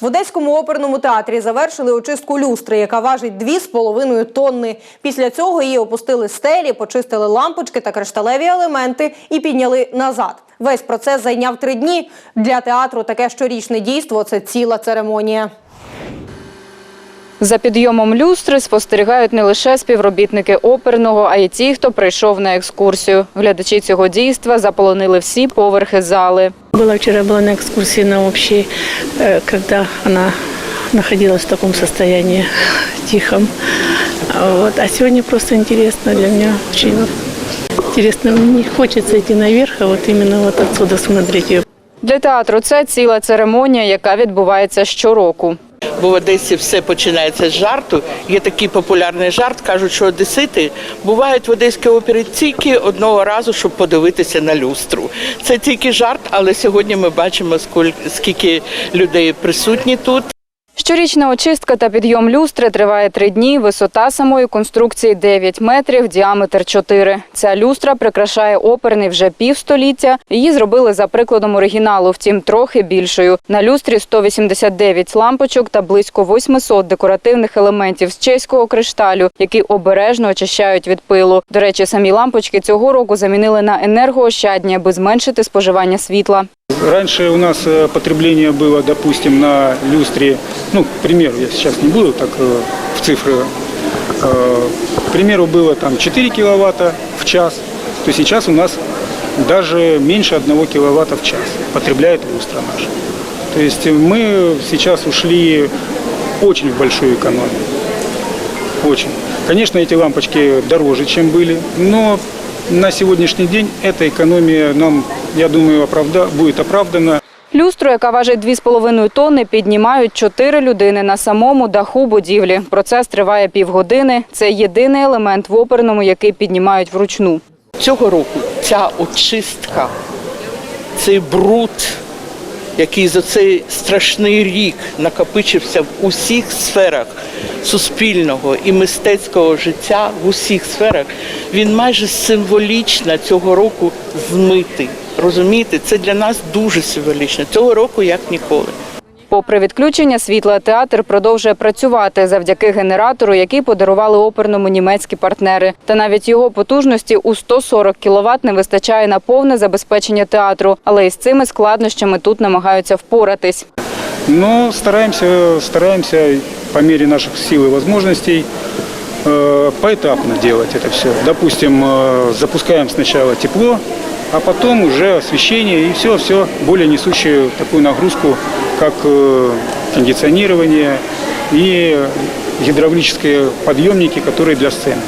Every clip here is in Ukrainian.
В Одеському оперному театрі завершили очистку люстри, яка важить 2,5 тонни. Після цього її опустили стелі, почистили лампочки та кришталеві елементи і підняли назад. Весь процес зайняв три дні. Для театру таке щорічне дійство це ціла церемонія. За підйомом люстри спостерігають не лише співробітники оперного, а й ті, хто прийшов на екскурсію. Глядачі цього дійства заполонили всі поверхи зали. Была вчера была на экскурсии на общей, э, когда она находилась в таком состоянии тихом. А Вот. А сегодня просто интересно для меня очень интересно. Не хочется идти наверх, а вот именно вот отсюда смотреть ее. Для театру це ціла церемонія, яка відбувається щороку. Бо в Одесі все починається з жарту. Є такий популярний жарт. кажуть, що одесити бувають в Одеській опері тільки одного разу, щоб подивитися на люстру. Це тільки жарт, але сьогодні ми бачимо, скільки людей присутні тут. Щорічна очистка та підйом люстри триває три дні. Висота самої конструкції 9 метрів, діаметр 4. Ця люстра прикрашає оперний вже півстоліття. Її зробили за прикладом оригіналу, втім трохи більшою. На люстрі 189 лампочок та близько 800 декоративних елементів з чеського кришталю, які обережно очищають від пилу. До речі, самі лампочки цього року замінили на енергоощадні, аби зменшити споживання світла. Раньше у нас э, потребление было, допустим, на люстре, ну, к примеру, я сейчас не буду так э, в цифры, э, к примеру, было там 4 киловатта в час, то сейчас у нас даже меньше 1 киловатта в час потребляет люстра наша. То есть мы сейчас ушли очень в большую экономию. Очень. Конечно, эти лампочки дороже, чем были, но на сегодняшний день эта экономия нам, я думаю, оправда, будет оправдана. Люстру, яка важить 2,5 тонни, піднімають чотири людини на самому даху будівлі. Процес триває півгодини. Це єдиний елемент в оперному, який піднімають вручну. Цього року ця очистка, цей бруд, який за цей страшний рік накопичився в усіх сферах суспільного і мистецького життя, в усіх сферах, він майже символічно цього року змитий. Розумієте, це для нас дуже символічно. Цього року як ніколи. Попри відключення світла, театр продовжує працювати завдяки генератору, який подарували оперному німецькі партнери. Та навіть його потужності у 140 кВт не вистачає на повне забезпечення театру. Але із цими складнощами тут намагаються впоратись. Но стараемся, стараемся по мере наших сил возможностей э, поэтапно делать это все. Допустим, э, запускаем сначала тепло, а потом уже освещение и все, все более несущую такую нагрузку, как э, кондиционирование и гидравлические подъемники, которые для сцены.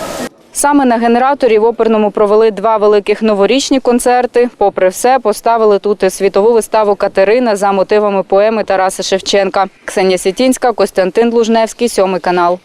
Саме на генераторі в оперному провели два великих новорічні концерти. Попри все, поставили тут і світову виставу Катерина за мотивами поеми Тараса Шевченка. Ксенія Сітінська, Костянтин Лужневський, сьомий канал.